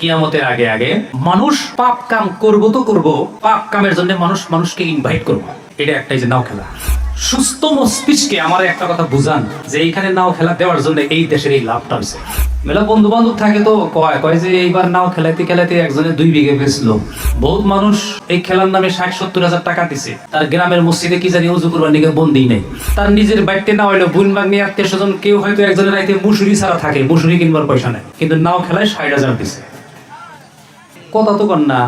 কিয়ামতের আগে আগে মানুষ পাপ কাম করব তো করব, পাপ কামের জন্য মানুষ মানুষকে ইনভাইট করব। এটা একটাই যে নাও খেলা। সুস্থ মস্তিষ্কে আমার একটা কথা বুঝান, যে এইখানে নাও খেলা দেওয়ার জন্য এই দেশের এই লাভটা হয়েছে। মেলা বন্ধু বান্ধব থাকে তো, কয় কয় যে এইবার নাও খেলাতে খেলাতে একজনে দুই বিঘে বেচলো। বহুত মানুষ এই খেলার নামে ষাট, সত্তর হাজার টাকা দিছে। তার গ্রামের মসজিদে কি জানি উজু করবার নিকে বন্দি নেই। তার নিজের বাড়িতে না হইল বুন বাগনি আত্মীয় স্বজন কেউ হয়তো একজনের রাইতে মুসুরি ছাড়া থাকে, মুসুরি কিনবার পয়সা নেই। কিন্তু নাও খেলায় ষাট হাজার দিছে। কথা তো কর না।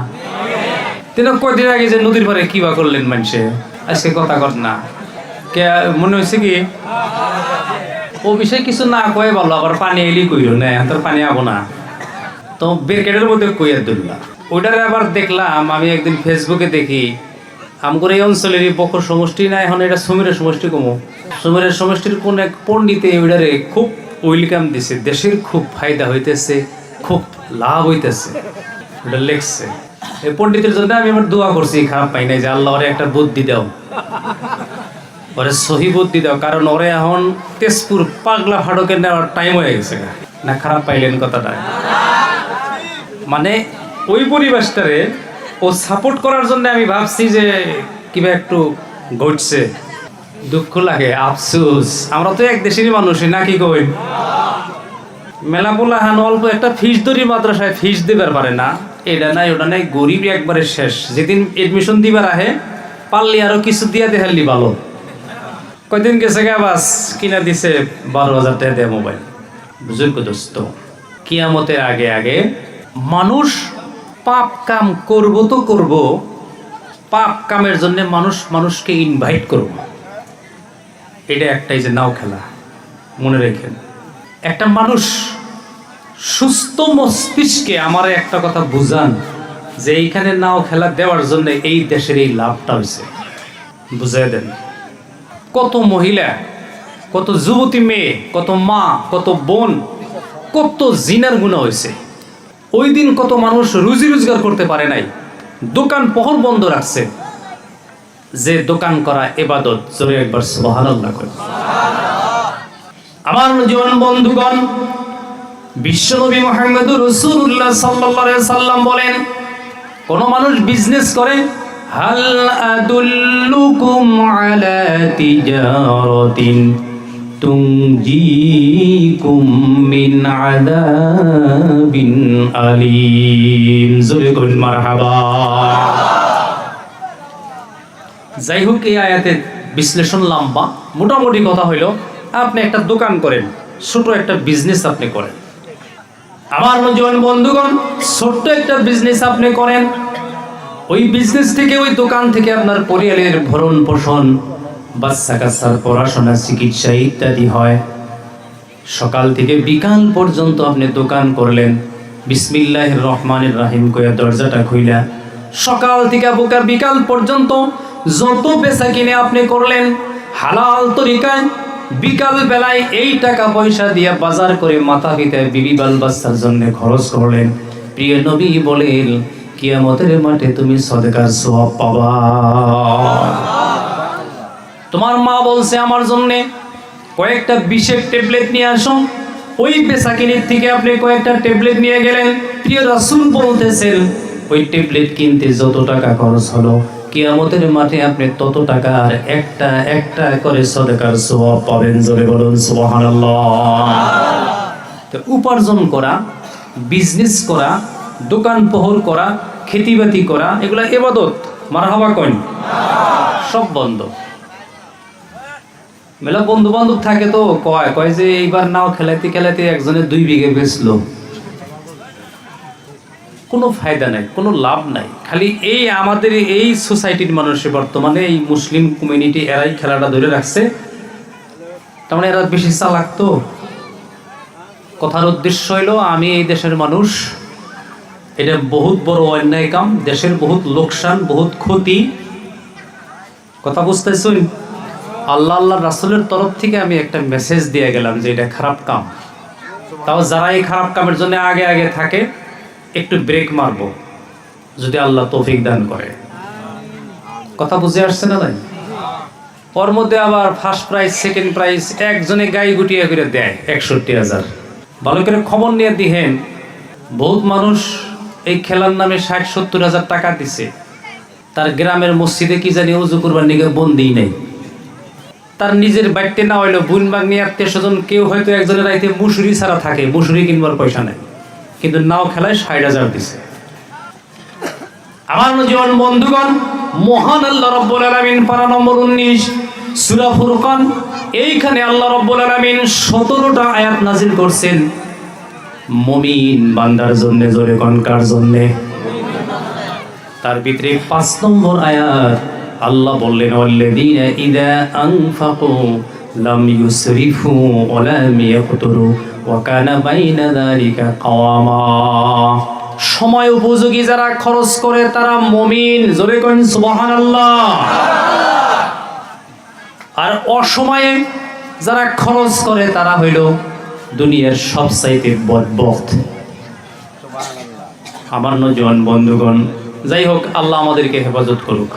তিনি কয়দিন আগে যে নদীর পারে কি বা করলেন মানুষে আজকে কথা কর না। কে, মনে হয়েছে কি, ও বিষয়ে কিছু না কয়ে ভালো, আবার পানি এলি কইল না তোর পানি আবো না। তো ব্যারিকেডের মধ্যে কইয়া দিল্লা ওইটারে আবার দেখলাম, আমি একদিন ফেসবুকে দেখি, আমগর এই অঞ্চলেরই বকর সমষ্টি না, এখন এটা সমীরের সমষ্টি কমো। সমীরের সমষ্টির কোন এক পণ্ডিতে ওইটারে খুব ওয়েলকাম দিছে, দেশের খুব ফায়দা হইতেছে, খুব লাভ হইতেছে। ওটা লেখছে। এই পণ্ডিতের জন্য আমি আমার দোয়া করছি খারাপ পাই নাই যে আল্লাহ ওরে একটা বুদ্ধি দাও। ওরে সহি বুদ্ধি দাও, কারণ ওরে এখন তেজপুর পাগলা ফাটকে নেওয়ার টাইম হয়ে গেছে। না, খারাপ পাইলেন কথাটা। মানে ওই পরিবেশটারে ও সাপোর্ট করার জন্য আমি ভাবছি যে কিবা একটু ঘটছে। দুঃখ লাগে, আফসুস। আমরা তো এক দেশেরই মানুষই নাকি কই মেলা পোলা হান অল্প একটা ফিস দরি মাদ্রাসায় ফিস দিবার পারে না। এটা নাই, ওটা নাই গরিব একবারে শেষ। যেদিন এডমিশন দিবার আহে, পারলি আরও কিছু দিয়া দেখালি ভালো। কয়দিন গেছে গা বাস? কিনা দিছে বারো হাজার টাকা দেয় মোবাইল। বুঝুন দোস্ত, কিয়ামতের আগে আগে মানুষ পাপ কাম করব তো করব, পাপ কামের জন্য মানুষ মানুষকে ইনভাইট করব। এটা একটাই যে নাও খেলা। মনে রেখেন। একটা মানুষ সুস্থ মস্তিষ্কে আমার একটা কথা বুঝান যে এইখানে নাও খেলা দেওয়ার জন্য এই দেশের এই লাভটা হয়েছে বুঝাই দেন। কত মহিলা, কত যুবতী মেয়ে, কত মা, কত বোন, কত জিনার গুণা হয়েছে ওই দিন কত মানুষ রুজি রোজগার করতে পারে নাই, দোকান পহর বন্ধ রাখছে। যে দোকান করা এবাদত, জোরে একবার সুবহানাল্লাহ করে আমার জীবন বন্ধুগণ, বিশ্বনবী মোহাম্মদুর রসুল্লাহ আলাইহি সাল্লাম বলেন, কোন মানুষ বিজনেস করে যাই হোক এই আয়াতের বিশ্লেষণ লম্বা, মোটামুটি কথা হইল আপনি একটা দোকান করেন, ছোট একটা বিজনেস আপনি করেন। আমার জীবন বন্ধুগণ, ছোট্ট একটা বিজনেস আপনি করেন, ওই বিজনেস থেকে ওই দোকান থেকে আপনার পরিয়ালের ভরণ পোষণ, বাচ্চা কাচ্চার পড়াশোনা, চিকিৎসা ইত্যাদি হয়। সকাল থেকে বিকাল পর্যন্ত আপনি দোকান করলেন বিসমিল্লাহ রহমানের রাহিম কইয়া দরজাটা খুইলা। সকাল থেকে বোকার বিকাল পর্যন্ত যত পেশা কিনে আপনি করলেন, হালাল তরিকায় বিকাল বেলায় এই টাকা পয়সা দিয়ে বাজার করে মাথা পিতায় বিবি বাল বাচ্চার জন্য খরচ করলেন। প্রিয় নবী বলেন, কিয়ামতের মাঠে তুমি সদকার সওয়াব পাবা। তোমার মা বলছে আমার জন্যে, কয়েকটা বিশেষ ট্যাবলেট নিয়ে আসো। ওই পেশাকিনির থেকে আপনি কয়েকটা ট্যাবলেট নিয়ে গেলেন। প্রিয় রাসূল বলতেছেন, ওই ট্যাবলেট কিনতে যত টাকা খরচ হলো কিয়ামতের মাঠে আপনি তত টাকা আর একটা একটা করে সদকার সওয়াব পাবেন, জোরে বলুন, সুবহানাল্লাহ। তো উপার্জন করা বিজনেস করা, দোকান পোহর করা, খেতিবাতি করা, এগুলা এবাদত, মারহাবা কইন? সব বন্ধ। মেলা বন্ধু বান্ধব থাকে তো, কয় কয় যে এইবার নাও খেলাইতে খেলাইতে একজনের দুই বিঘে বেচলো। কোনো ফায়দা নাই, কোনো লাভ নাই। খালি এই আমাদের এই সোসাইটির মানুষের বর্তমানে এই মুসলিম কমিউনিটি এরাই খেলাটা ধরে রাখছে। তার মানে এরা বেশি চালাক তো। কথার উদ্দেশ্য হইল, আমি এই দেশের মানুষ, এটা বহুত বড় অন্যায় কাম, দেশের বহুত লোকসান, বহুত ক্ষতি। কথা বুঝতেছুন? আল্লাহ আল্লাহ রাসুলের তরফ থেকে আমি একটা মেসেজ দিয়ে গেলাম যে এটা খারাপ কাম। তাও যারা এই খারাপ কামের জন্য আগে আগে থাকে একটু ব্রেক মারবো, যদি আল্লাহ তৌফিক দান করে। কথা বুঝে আসছে না তাই ওর মধ্যে আবার ফার্স্ট প্রাইজ সেকেন্ড প্রাইজ একজনে গাই গুটিয়ে করে দেয়, একষট্টি হাজার। ভালো করে খবর নিয়ে দিহেন বহুত মানুষ এই খেলার নামে ষাট, সত্তর হাজার টাকা দিছে। তার গ্রামের মসজিদে কি জানি উজু করবার নিগে বন্দি নেই। তার নিজের বাড়িতে না হইল বুন বাগনি আত্মীয় স্বজন কেউ হয়তো একজনের রাইতে মুসুরি ছাড়া থাকে, মুসুরি কিনবার পয়সা নেই। কিন্তু নাও খেলায় ষাট হাজার দিছে। আমার জীবন বন্ধুগণ, মহান আল্লাহ রব্বুল আলামিন পারা নম্বর উনিশ, সূরা ফুরকান, এইখানে আল্লাহ রব্বুল আলামিন সতেরোটা আয়াত নাজিল করছেন। মুমিন বান্দার জন্য, জোরে কনকার জন্য? তার ভিতরে পাঁচ নম্বর আয়াত আল্লাহ বললেন ইযা আনফাকু লাম ইউসরিফু ওয়া লাম ইয়াকতুরু বাইনা কাওয়ামা সময় উপযোগী যারা খরচ করে তারা মুমিন। জোরে সুবহানাল্লাহ। আর অসময়ে যারা খরচ করে তারা হইল দুনিয়ার সবচাইতে বদবক্ত আমার নজন বন্ধুগণ যাই হোক আল্লাহ আমাদেরকে হেফাজত করুক।